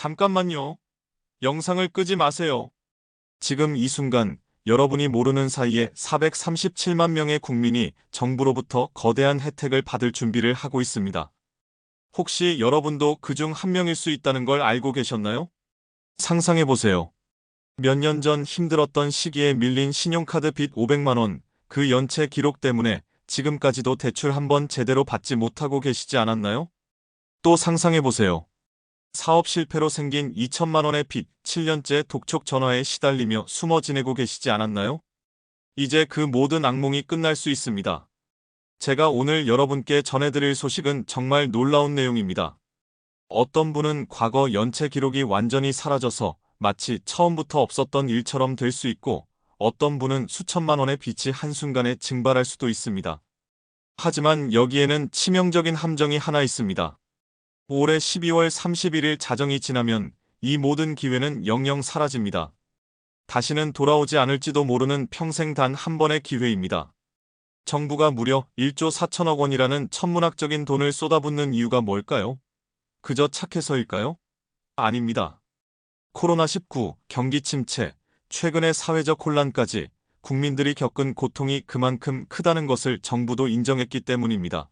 잠깐만요. 영상을 끄지 마세요. 지금 이 순간 여러분이 모르는 사이에 437만 명의 국민이 정부로부터 거대한 혜택을 받을 준비를 하고 있습니다. 혹시 여러분도 그 중 한 명일 수 있다는 걸 알고 계셨나요? 상상해 보세요. 몇 년 전 힘들었던 시기에 밀린 신용카드 빚 500만원, 그 연체 기록 때문에 지금까지도 대출 한번 제대로 받지 못하고 계시지 않았나요? 또 상상해 보세요. 사업 실패로 생긴 2천만 원의 빚, 7년째 독촉 전화에 시달리며 숨어 지내고 계시지 않았나요? 이제 그 모든 악몽이 끝날 수 있습니다. 제가 오늘 여러분께 전해드릴 소식은 정말 놀라운 내용입니다. 어떤 분은 과거 연체 기록이 완전히 사라져서 마치 처음부터 없었던 일처럼 될 수 있고 어떤 분은 수천만 원의 빚이 한순간에 증발할 수도 있습니다. 하지만 여기에는 치명적인 함정이 하나 있습니다. 올해 12월 31일 자정이 지나면 이 모든 기회는 영영 사라집니다. 다시는 돌아오지 않을지도 모르는 평생 단 한 번의 기회입니다. 정부가 무려 1조 4천억 원이라는 천문학적인 돈을 쏟아붓는 이유가 뭘까요? 그저 착해서일까요? 아닙니다. 코로나19, 경기 침체, 최근의 사회적 혼란까지 국민들이 겪은 고통이 그만큼 크다는 것을 정부도 인정했기 때문입니다.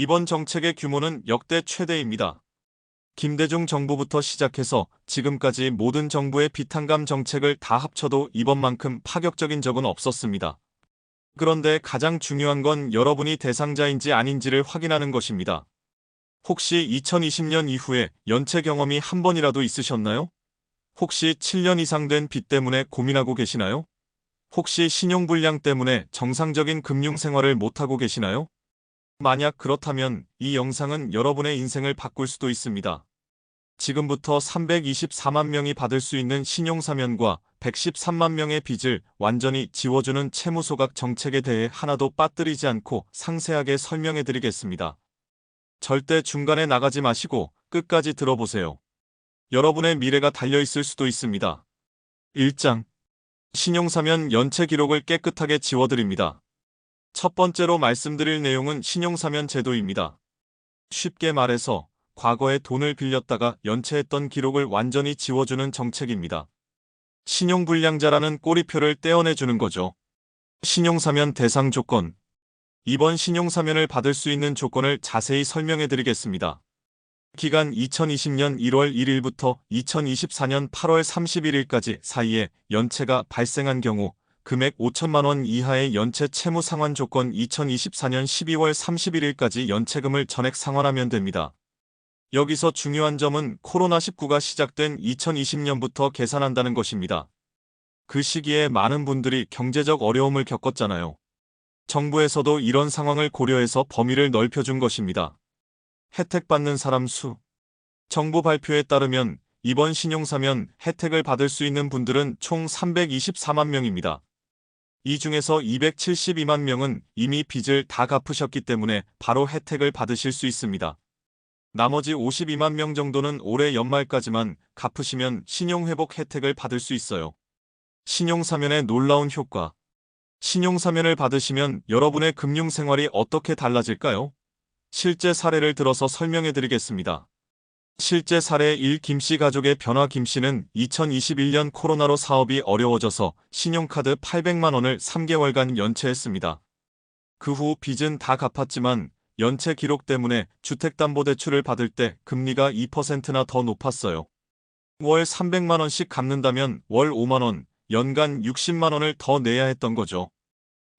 이번 정책의 규모는 역대 최대입니다. 김대중 정부부터 시작해서 지금까지 모든 정부의 비탄감 정책을 다 합쳐도 이번만큼 파격적인 적은 없었습니다. 그런데 가장 중요한 건 여러분이 대상자인지 아닌지를 확인하는 것입니다. 혹시 2020년 이후에 연체 경험이 한 번이라도 있으셨나요? 혹시 7년 이상 된 빚 때문에 고민하고 계시나요? 혹시 신용불량 때문에 정상적인 금융 생활을 못하고 계시나요? 만약 그렇다면 이 영상은 여러분의 인생을 바꿀 수도 있습니다. 지금부터 324만 명이 받을 수 있는 신용사면과 113만 명의 빚을 완전히 지워주는 채무소각 정책에 대해 하나도 빠뜨리지 않고 상세하게 설명해 드리겠습니다. 절대 중간에 나가지 마시고 끝까지 들어보세요. 여러분의 미래가 달려있을 수도 있습니다. 1장 신용사면 연체 기록을 깨끗하게 지워드립니다. 첫 번째로 말씀드릴 내용은 신용사면 제도입니다. 쉽게 말해서 과거에 돈을 빌렸다가 연체했던 기록을 완전히 지워주는 정책입니다. 신용불량자라는 꼬리표를 떼어내주는 거죠. 신용사면 대상 조건 이번 신용사면을 받을 수 있는 조건을 자세히 설명해 드리겠습니다. 기간 2020년 1월 1일부터 2024년 8월 31일까지 사이에 연체가 발생한 경우 금액 5천만 원 이하의 연체 채무 상환 조건 2024년 12월 31일까지 연체금을 전액 상환하면 됩니다. 여기서 중요한 점은 코로나19가 시작된 2020년부터 계산한다는 것입니다. 그 시기에 많은 분들이 경제적 어려움을 겪었잖아요. 정부에서도 이런 상황을 고려해서 범위를 넓혀준 것입니다. 혜택 받는 사람 수. 정부 발표에 따르면 이번 신용사면 혜택을 받을 수 있는 분들은 총 324만 명입니다. 이 중에서 272만 명은 이미 빚을 다 갚으셨기 때문에 바로 혜택을 받으실 수 있습니다. 나머지 52만 명 정도는 올해 연말까지만 갚으시면 신용회복 혜택을 받을 수 있어요. 신용사면의 놀라운 효과. 신용사면을 받으시면 여러분의 금융생활이 어떻게 달라질까요? 실제 사례를 들어서 설명해 드리겠습니다. 실제 사례 1 김씨 가족의 변화 김씨는 2021년 코로나로 사업이 어려워져서 신용카드 800만 원을 3개월간 연체했습니다. 그 후 빚은 다 갚았지만 연체 기록 때문에 주택담보대출을 받을 때 금리가 2%나 더 높았어요. 월 300만 원씩 갚는다면 월 5만 원, 연간 60만 원을 더 내야 했던 거죠.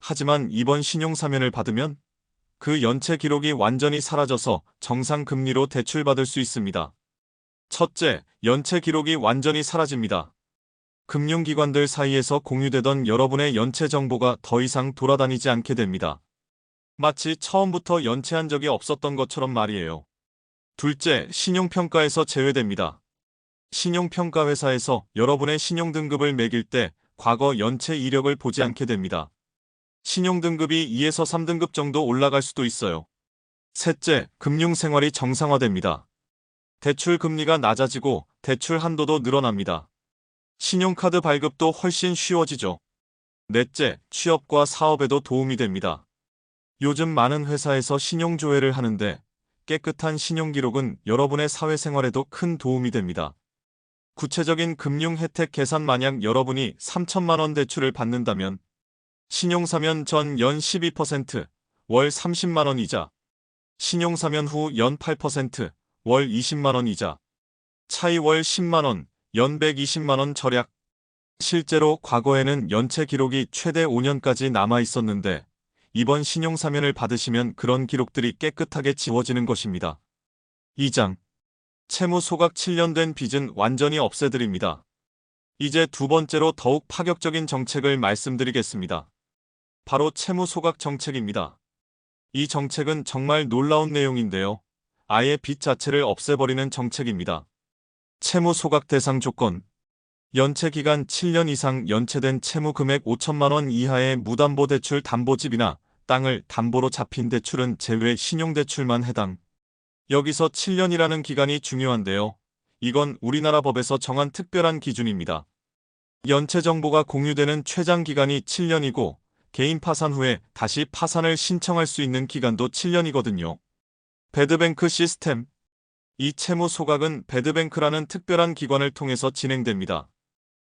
하지만 이번 신용사면을 받으면 그 연체 기록이 완전히 사라져서 정상 금리로 대출받을 수 있습니다. 첫째, 연체 기록이 완전히 사라집니다. 금융기관들 사이에서 공유되던 여러분의 연체 정보가 더 이상 돌아다니지 않게 됩니다. 마치 처음부터 연체한 적이 없었던 것처럼 말이에요. 둘째, 신용평가에서 제외됩니다. 신용평가 회사에서 여러분의 신용등급을 매길 때 과거 연체 이력을 보지 않게 됩니다. 신용등급이 2에서 3등급 정도 올라갈 수도 있어요. 셋째, 금융생활이 정상화됩니다. 대출 금리가 낮아지고 대출 한도도 늘어납니다. 신용카드 발급도 훨씬 쉬워지죠. 넷째, 취업과 사업에도 도움이 됩니다. 요즘 많은 회사에서 신용조회를 하는데 깨끗한 신용 기록은 여러분의 사회생활에도 큰 도움이 됩니다. 구체적인 금융 혜택 계산 만약 여러분이 3천만 원 대출을 받는다면 신용사면 전 연 12%, 월 30만 원 이자, 신용사면 후 연 8%, 월 20만 원 이자, 차이 월 10만 원, 연 120만 원 절약. 실제로 과거에는 연체 기록이 최대 5년까지 남아 있었는데 이번 신용사면을 받으시면 그런 기록들이 깨끗하게 지워지는 것입니다. 2장. 채무 소각 7년 된 빚은 완전히 없애드립니다. 이제 두 번째로 더욱 파격적인 정책을 말씀드리겠습니다. 바로 채무 소각 정책입니다. 이 정책은 정말 놀라운 내용인데요. 아예 빚 자체를 없애버리는 정책입니다. 채무 소각 대상 조건 연체 기간 7년 이상 연체된 채무 금액 5천만 원 이하의 무담보 대출 담보집이나 땅을 담보로 잡힌 대출은 제외 신용대출만 해당. 여기서 7년이라는 기간이 중요한데요. 이건 우리나라 법에서 정한 특별한 기준입니다. 연체 정보가 공유되는 최장 기간이 7년이고 개인 파산 후에 다시 파산을 신청할 수 있는 기간도 7년이거든요. 배드뱅크 시스템 이 채무 소각은 배드뱅크라는 특별한 기관을 통해서 진행됩니다.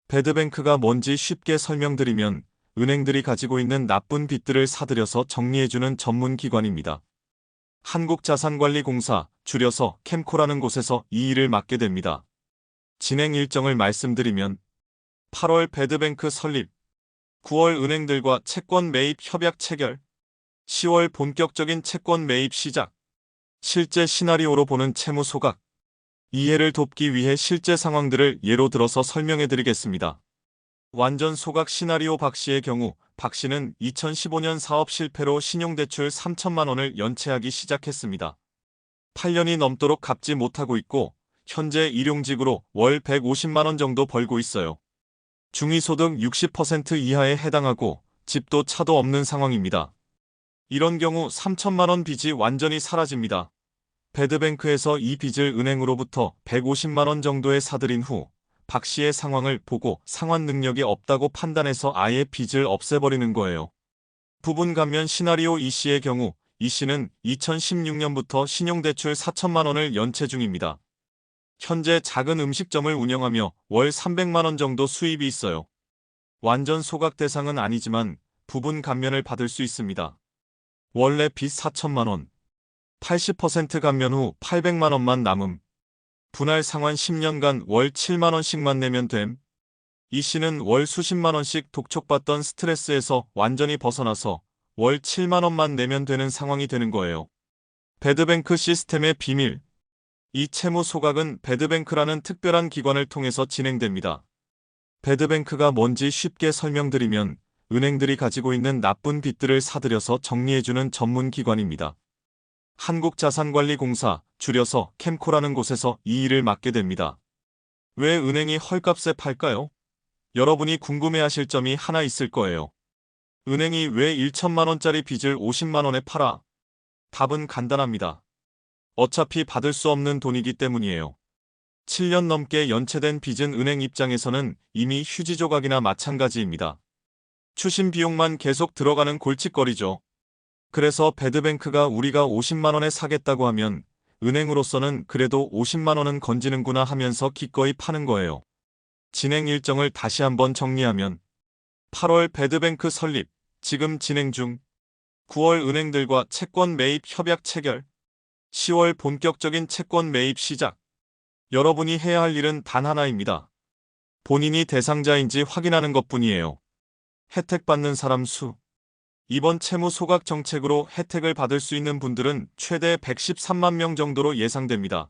배드뱅크가 뭔지 쉽게 설명드리면 은행들이 가지고 있는 나쁜 빚들을 사들여서 정리해주는 전문 기관입니다. 한국자산관리공사, 줄여서 캠코라는 곳에서 이 일을 맡게 됩니다. 진행 일정을 말씀드리면 8월 배드뱅크 설립, 9월 은행들과 채권 매입 협약 체결, 10월 본격적인 채권 매입 시작, 실제 시나리오로 보는 채무 소각, 이해를 돕기 위해 실제 상황들을 예로 들어서 설명해 드리겠습니다. 완전 소각 시나리오 박 씨의 경우 박 씨는 2015년 사업 실패로 신용대출 3천만 원을 연체하기 시작했습니다. 8년이 넘도록 갚지 못하고 있고 현재 일용직으로 월 150만 원 정도 벌고 있어요. 중위소득 60% 이하에 해당하고 집도 차도 없는 상황입니다. 이런 경우 3천만 원 빚이 완전히 사라집니다. 배드뱅크에서 이 빚을 은행으로부터 150만 원 정도에 사들인 후 박 씨의 상황을 보고 상환 능력이 없다고 판단해서 아예 빚을 없애버리는 거예요. 부분 감면 시나리오 이 씨의 경우 이 씨는 2016년부터 신용대출 4천만 원을 연체 중입니다. 현재 작은 음식점을 운영하며 월 300만 원 정도 수입이 있어요. 완전 소각 대상은 아니지만 부분 감면을 받을 수 있습니다. 원래 빚 4천만 원, 80% 감면 후 800만 원만 남음. 분할 상환 10년간 월 7만 원씩만 내면 됨. 이 씨는 월 수십만 원씩 독촉받던 스트레스에서 완전히 벗어나서 월 7만 원만 내면 되는 상황이 되는 거예요. 배드뱅크 시스템의 비밀. 이 채무 소각은 배드뱅크라는 특별한 기관을 통해서 진행됩니다. 배드뱅크가 뭔지 쉽게 설명드리면 은행들이 가지고 있는 나쁜 빚들을 사들여서 정리해주는 전문 기관입니다. 한국자산관리공사, 줄여서 캠코라는 곳에서 이 일을 맡게 됩니다. 왜 은행이 헐값에 팔까요? 여러분이 궁금해하실 점이 하나 있을 거예요. 은행이 왜 1천만 원짜리 빚을 50만 원에 팔아? 답은 간단합니다. 어차피 받을 수 없는 돈이기 때문이에요. 7년 넘게 연체된 빚은 은행 입장에서는 이미 휴지 조각이나 마찬가지입니다. 추심 비용만 계속 들어가는 골칫거리죠. 그래서 배드뱅크가 우리가 50만 원에 사겠다고 하면 은행으로서는 그래도 50만 원은 건지는구나 하면서 기꺼이 파는 거예요. 진행 일정을 다시 한번 정리하면 8월 배드뱅크 설립, 지금 진행 중 9월 은행들과 채권 매입 협약 체결 10월 본격적인 채권 매입 시작 여러분이 해야 할 일은 단 하나입니다. 본인이 대상자인지 확인하는 것 뿐이에요. 혜택 받는 사람 수 이번 채무 소각 정책으로 혜택을 받을 수 있는 분들은 최대 113만 명 정도로 예상됩니다.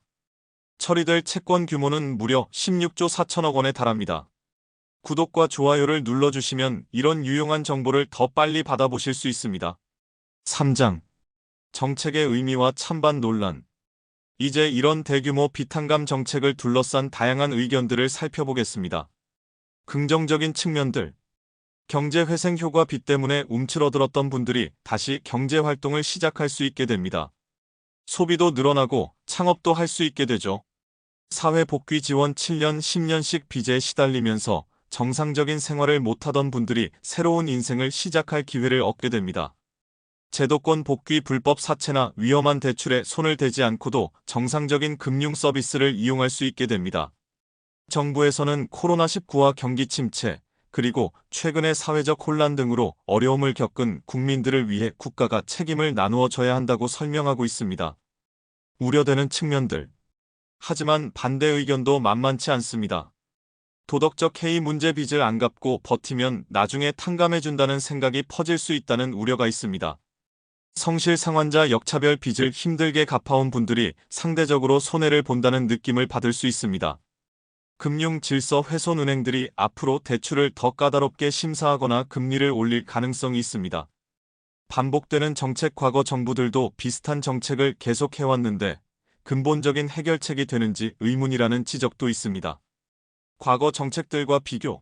처리될 채권 규모는 무려 16조 4천억 원에 달합니다. 구독과 좋아요를 눌러주시면 이런 유용한 정보를 더 빨리 받아보실 수 있습니다. 3장 정책의 의미와 찬반 논란 이제 이런 대규모 비탄감 정책을 둘러싼 다양한 의견들을 살펴보겠습니다. 긍정적인 측면들 경제 회생 효과 빚 때문에 움츠러들었던 분들이 다시 경제 활동을 시작할 수 있게 됩니다. 소비도 늘어나고 창업도 할 수 있게 되죠. 사회 복귀 지원 7년 10년씩 빚에 시달리면서 정상적인 생활을 못하던 분들이 새로운 인생을 시작할 기회를 얻게 됩니다. 제도권 복귀 불법 사채나 위험한 대출에 손을 대지 않고도 정상적인 금융 서비스를 이용할 수 있게 됩니다. 정부에서는 코로나19와 경기 침체, 그리고 최근의 사회적 혼란 등으로 어려움을 겪은 국민들을 위해 국가가 책임을 나누어 져야 한다고 설명하고 있습니다. 우려되는 측면들. 하지만 반대 의견도 만만치 않습니다. 도덕적 해이 문제 빚을 안 갚고 버티면 나중에 탕감해준다는 생각이 퍼질 수 있다는 우려가 있습니다. 성실 상환자 역차별 빚을 힘들게 갚아온 분들이 상대적으로 손해를 본다는 느낌을 받을 수 있습니다. 금융 질서 훼손 은행들이 앞으로 대출을 더 까다롭게 심사하거나 금리를 올릴 가능성이 있습니다. 반복되는 정책 과거 정부들도 비슷한 정책을 계속해왔는데 근본적인 해결책이 되는지 의문이라는 지적도 있습니다. 과거 정책들과 비교.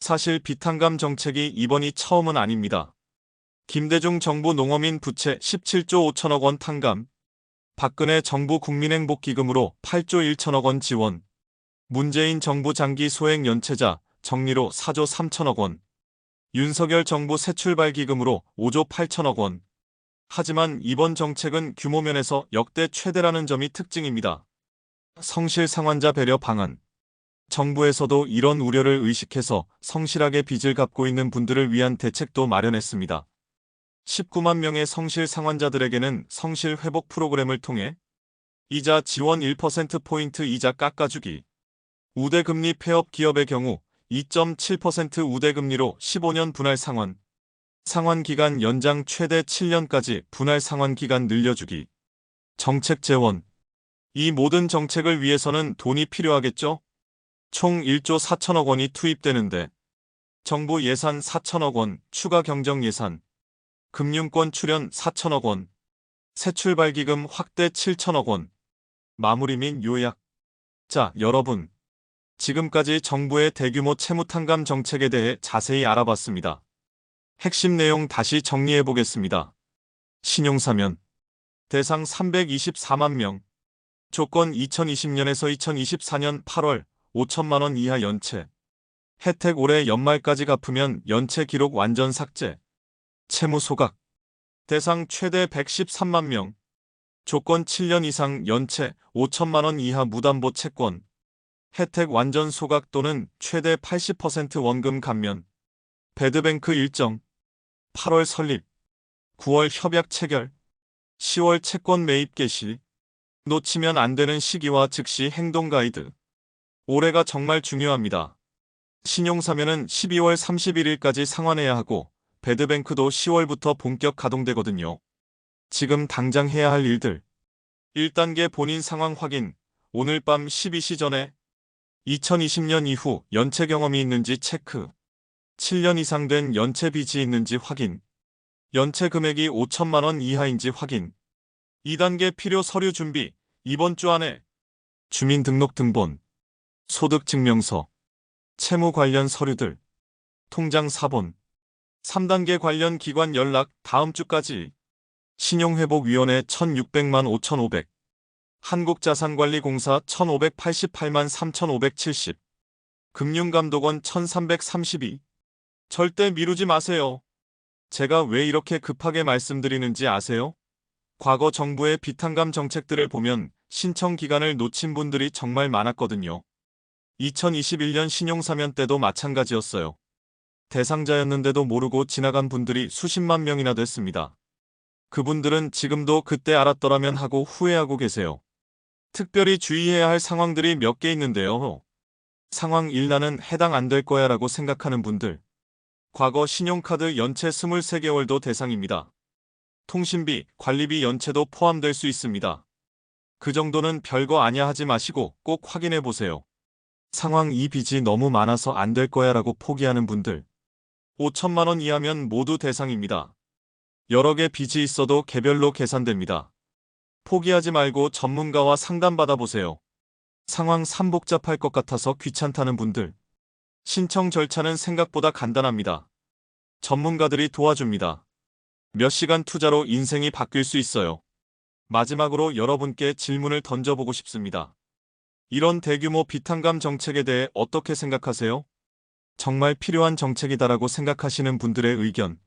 사실 비탄감 정책이 이번이 처음은 아닙니다. 김대중 정부 농어민 부채 17조 5천억 원 탕감. 박근혜 정부 국민행복기금으로 8조 1천억 원 지원. 문재인 정부 장기 소액 연체자 정리로 4조 3천억 원. 윤석열 정부 새 출발 기금으로 5조 8천억 원. 하지만 이번 정책은 규모면에서 역대 최대라는 점이 특징입니다. 성실 상환자 배려 방안. 정부에서도 이런 우려를 의식해서 성실하게 빚을 갚고 있는 분들을 위한 대책도 마련했습니다. 19만 명의 성실 상환자들에게는 성실 회복 프로그램을 통해 이자 지원 1%포인트 이자 깎아주기, 우대금리 폐업 기업의 경우 2.7% 우대금리로 15년 분할 상환, 상환 기간 연장 최대 7년까지 분할 상환 기간 늘려주기, 정책 재원. 이 모든 정책을 위해서는 돈이 필요하겠죠? 총 1조 4천억 원이 투입되는데 정부 예산 4천억 원, 추가 경정 예산, 금융권 출연 4천억 원, 새출발 기금 확대 7천억 원, 마무리 및 요약. 자, 여러분. 지금까지 정부의 대규모 채무탕감 정책에 대해 자세히 알아봤습니다. 핵심 내용 다시 정리해 보겠습니다. 신용사면 대상 324만 명 조건 2020년에서 2024년 8월 5천만 원 이하 연체 혜택 올해 연말까지 갚으면 연체 기록 완전 삭제 채무 소각. 대상 최대 113만 명. 조건 7년 이상 연체 5천만 원 이하 무담보 채권. 혜택 완전 소각 또는 최대 80% 원금 감면. 배드뱅크 일정. 8월 설립. 9월 협약 체결. 10월 채권 매입 개시. 놓치면 안 되는 시기와 즉시 행동 가이드. 올해가 정말 중요합니다. 신용사면은 12월 31일까지 상환해야 하고 배드뱅크도 10월부터 본격 가동되거든요. 지금 당장 해야 할 일들. 1단계 본인 상황 확인. 오늘 밤 12시 전에 2020년 이후 연체 경험이 있는지 체크. 7년 이상 된 연체 빚이 있는지 확인. 연체 금액이 5천만 원 이하인지 확인. 2단계 필요 서류 준비. 이번 주 안에 주민등록등본 소득증명서 채무 관련 서류들 통장 사본 3단계 관련 기관 연락 다음 주까지 신용회복위원회 1600만 5500 한국자산관리공사 1588만 3570 금융감독원 1332 절대 미루지 마세요. 제가 왜 이렇게 급하게 말씀드리는지 아세요? 과거 정부의 비탄감 정책들을 보면 신청 기간을 놓친 분들이 정말 많았거든요. 2021년 신용사면 때도 마찬가지였어요. 대상자였는데도 모르고 지나간 분들이 수십만 명이나 됐습니다. 그분들은 지금도 그때 알았더라면 하고 후회하고 계세요. 특별히 주의해야 할 상황들이 몇 개 있는데요. 상황 1 나는 해당 안 될 거야 라고 생각하는 분들. 과거 신용카드 연체 23개월도 대상입니다. 통신비, 관리비 연체도 포함될 수 있습니다. 그 정도는 별거 아냐 하지 마시고 꼭 확인해 보세요. 상황 2 빚이 너무 많아서 안 될 거야 라고 포기하는 분들. 5천만 원 이하면 모두 대상입니다. 여러 개 빚이 있어도 개별로 계산됩니다. 포기하지 말고 전문가와 상담받아 보세요. 상황 3 복잡할 것 같아서 귀찮다는 분들. 신청 절차는 생각보다 간단합니다. 전문가들이 도와줍니다. 몇 시간 투자로 인생이 바뀔 수 있어요. 마지막으로 여러분께 질문을 던져보고 싶습니다. 이런 대규모 비탄감 정책에 대해 어떻게 생각하세요? 정말 필요한 정책이다라고 생각하시는 분들의 의견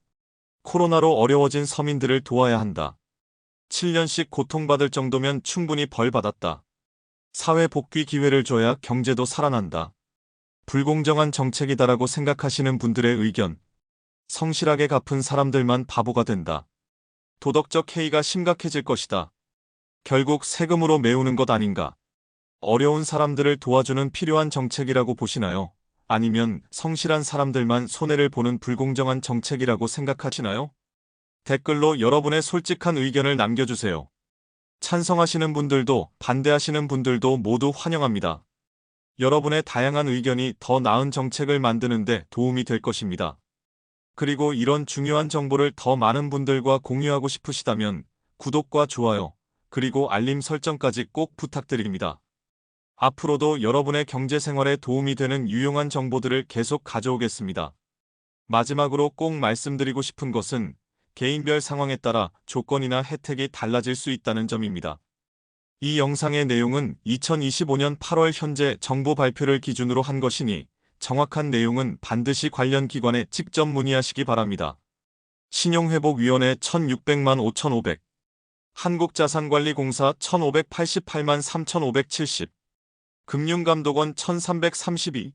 코로나로 어려워진 서민들을 도와야 한다. 7년씩 고통받을 정도면 충분히 벌 받았다. 사회 복귀 기회를 줘야 경제도 살아난다. 불공정한 정책이다라고 생각하시는 분들의 의견. 성실하게 갚은 사람들만 바보가 된다. 도덕적 해이가 심각해질 것이다. 결국 세금으로 메우는 것 아닌가. 어려운 사람들을 도와주는 필요한 정책이라고 보시나요? 아니면 성실한 사람들만 손해를 보는 불공정한 정책이라고 생각하시나요? 댓글로 여러분의 솔직한 의견을 남겨주세요. 찬성하시는 분들도 반대하시는 분들도 모두 환영합니다. 여러분의 다양한 의견이 더 나은 정책을 만드는데 도움이 될 것입니다. 그리고 이런 중요한 정보를 더 많은 분들과 공유하고 싶으시다면 구독과 좋아요, 그리고 알림 설정까지 꼭 부탁드립니다. 앞으로도 여러분의 경제 생활에 도움이 되는 유용한 정보들을 계속 가져오겠습니다. 마지막으로 꼭 말씀드리고 싶은 것은 개인별 상황에 따라 조건이나 혜택이 달라질 수 있다는 점입니다. 이 영상의 내용은 2025년 8월 현재 정부 발표를 기준으로 한 것이니 정확한 내용은 반드시 관련 기관에 직접 문의하시기 바랍니다. 신용회복위원회 1600만 5500 한국자산관리공사 1588만 3570 금융감독원 1332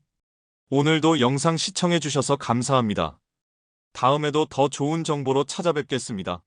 오늘도 영상 시청해주셔서 감사합니다. 다음에도 더 좋은 정보로 찾아뵙겠습니다.